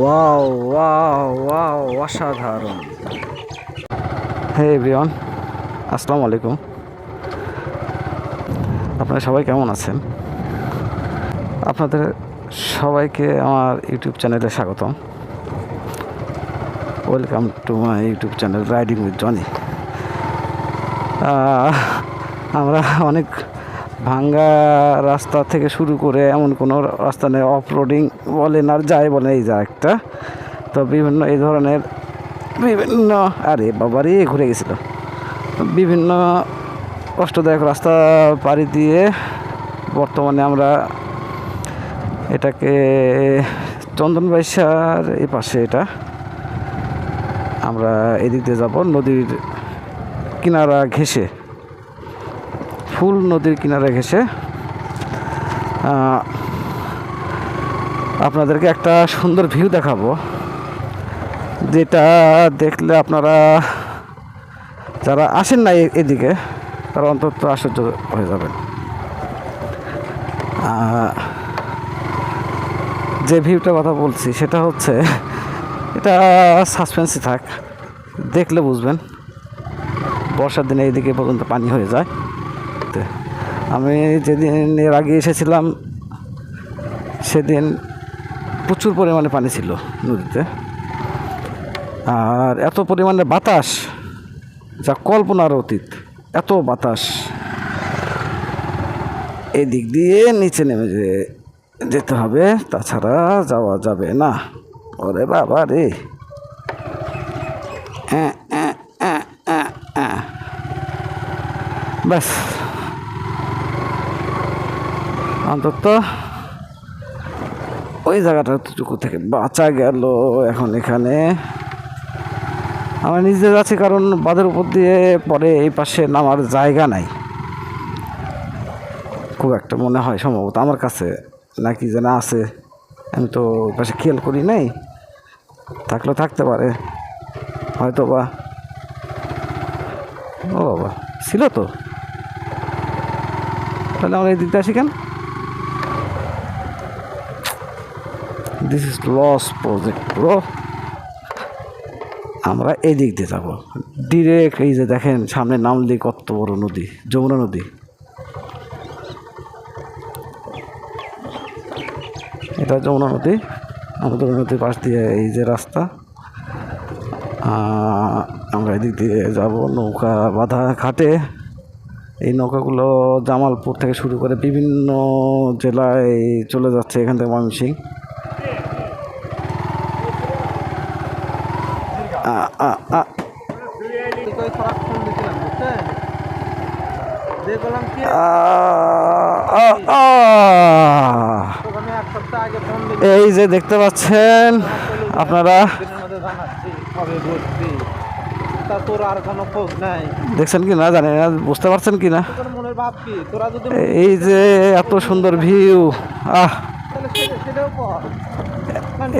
Wow wow wow অসাধারণ। হে everyone আসসালামু আলাইকুম। আপনারা সবাই কেমন আছেন? আপনাদের সবাইকে আমার ইউটিউব চ্যানেলে স্বাগতম। Welcome to my YouTube channel riding with Johnny আমরা অনেক ভাঙ্গা রাস্তা থেকে শুরু করে এমন কোনো রাস্তা নেই অফ রোডিং বলেন আর যাই বলেন, এই যা একটা। তো বিভিন্ন এই ধরনের বিভিন্ন, আরে বাবারে ঘুরে গেছিল। বিভিন্ন কষ্টদায়ক রাস্তা পাড়ি দিয়ে বর্তমানে আমরা এটাকে চন্দন বাইশার এই পাশে এটা, আমরা এদিক দিয়ে যাব, নদীর কিনারা ঘেসে ফুল নদীর কিনারে আহ, আপনাদেরকে একটা সুন্দর ভিউ দেখাবো যেটা দেখলে আপনারা যারা আসেন না এদিকে তারা অন্তত আশ্চর্য হয়ে যাবেন। যে ভিউটার কথা বলছি সেটা হচ্ছে এটা সাসপেন্সই থাক দেখলে বুঝবেন বর্ষার দিনে এদিকে পর্যন্ত পানি হয়ে যায়। আমি যেদিন এর আগে এসেছিলাম, সেদিন প্রচুর পরিমাণে পানি ছিল নদীতে। আর এত পরিমাণে বাতাস, যা কল্পনার অতীত, এত বাতাস। এই দিক দিয়ে নিচে নেমে যেতে হবে, তাছাড়া যাওয়া যাবে না। ওরে বাবা রে। ব্যাস। অন্তত ওই জায়গাটা জায়গাটাটুকু থেকে বাঁচা গেল এখন এখানে। আমরা নিজে যাচ্ছি, কারণ বাঁধের উপর দিয়ে পরে এই পাশে নামার জায়গা নাই। খুব একটা মনে হয় সম্ভবত আমার কাছে নাকি যেন আছে। আমি তো ওই পাশে খেয়াল করি নাই। থাকলেও থাকতে পারে। হয়তো বা ও বাবা, ছিল তো? তাহলে আমরা এই দিকটা আসি কেন? This is loss project bro আমরা এই দিক দিয়ে যাব। ডিরেক্ট এই যে দেখেন, সামনে নামলে কত বড় নদী, যমুনা নদী। এটা যমুনা নদী। আমাদের নদীর পাশ দিয়ে এই যে রাস্তা। আমরা এদিক দিয়ে যাব নৌকা বাঁধা ঘাটে। এই নৌকাগুলো জামালপুর থেকে শুরু করে বিভিন্ন জেলায় চলে যাচ্ছে এখান থেকে ময়মনসিং আ, আ, আ, কই খরাক ফোন দিছিলাম বুঝছেন যে বললাম কি আ, আ, আ। ওখানে এক সপ্তাহ আগে ফোন দিলাম এই যে দেখতে পাচ্ছেন আপনারা দিনের মধ্যে জানাচ্ছি কবে বসবি তা তোর আর কোনো খোঁজ নাই দেখছেন কি না জানি না বুঝতে পারছেন কি না এই যে এত সুন্দর ভিউ আহ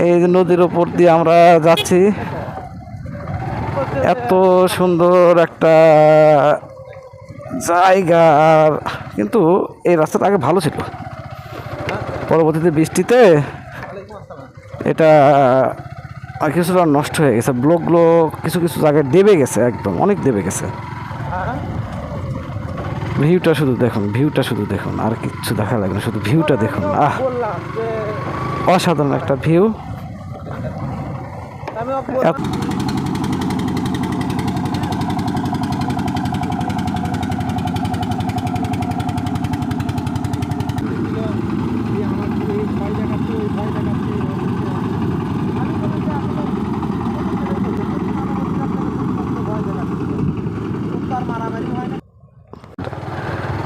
এই যে নদীর ওপর দিয়ে আমরা যাচ্ছি এত সুন্দর একটা জায়গা আর কিন্তু এই রাস্তাটা আগে ভালো ছিল। পরবর্তীতে বৃষ্টিতে এটা কিছুটা নষ্ট হয়ে গেছে। ব্লকগুলো কিছু কিছু জায়গায় দেবে গেছে একদম অনেক দেবে গেছে? ভিউটা শুধু দেখুন ভিউটা শুধু দেখুন আর কিচ্ছু দেখা লাগবে না শুধু ভিউটা দেখুন। আহ! অসাধারণ একটা ভিউ।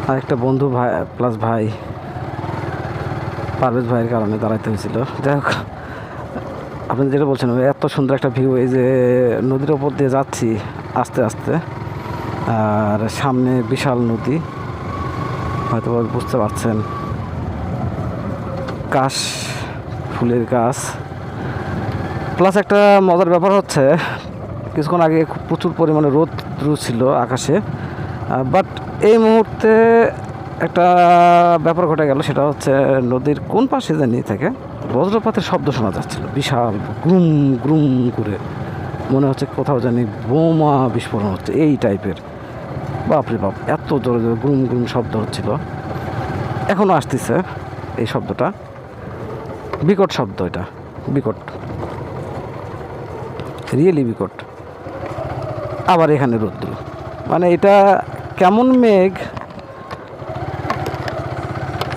আর একটা বন্ধু ভাই প্লাস ভাই, পারভেজ ভাইয়ের কারণে দাঁড়াইতে হয়েছিল। যাই হোক, আপনি যেটা বলছেন এত সুন্দর একটা ভিউ এই যে নদীর ওপর দিয়ে যাচ্ছি আস্তে আস্তে, আর সামনে বিশাল নদী, হয়তো বুঝতে পারছেন। কাশ, ফুলের গাছ। প্লাস একটা মজার ব্যাপার হচ্ছে, কিছুক্ষণ আগে প্রচুর পরিমাণে রোদ ছিল আকাশে। বাট এই মুহূর্তে একটা ব্যাপার ঘটে গেল, সেটা হচ্ছে নদীর কোন পাশে জানি থেকে বজ্রপাতের শব্দ শোনা যাচ্ছিল। বিশাল গ্রুম গ্রুম করে মনে হচ্ছে কোথাও জানি বোমা বিস্ফোরণ হচ্ছে, এই টাইপের। বাপরে বাপ, এত জোরে জোরে গ্রুম গ্রুম শব্দ হচ্ছিল। এখনও আসতেছে এই শব্দটা। বিকট শব্দ এটা, বিকট। রিয়েলি বিকট। আবার এখানে রৌদ্র মানে এটা কেমন মেঘ?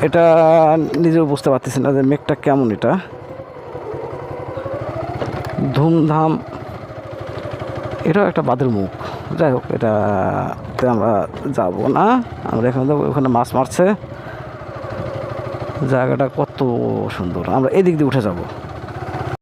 এটা নিজেও বুঝতে পারতেছি না যে মেঘটা কেমন এটা। ধুমধাম। এটাও একটা বাদের মুখ। যাই হোক, এটাতে আমরা যাব না। আমরা এখানে যাব, ওখানে মাছ মারছে। জায়গাটা কত সুন্দর। আমরা এদিক দিয়ে উঠে যাব।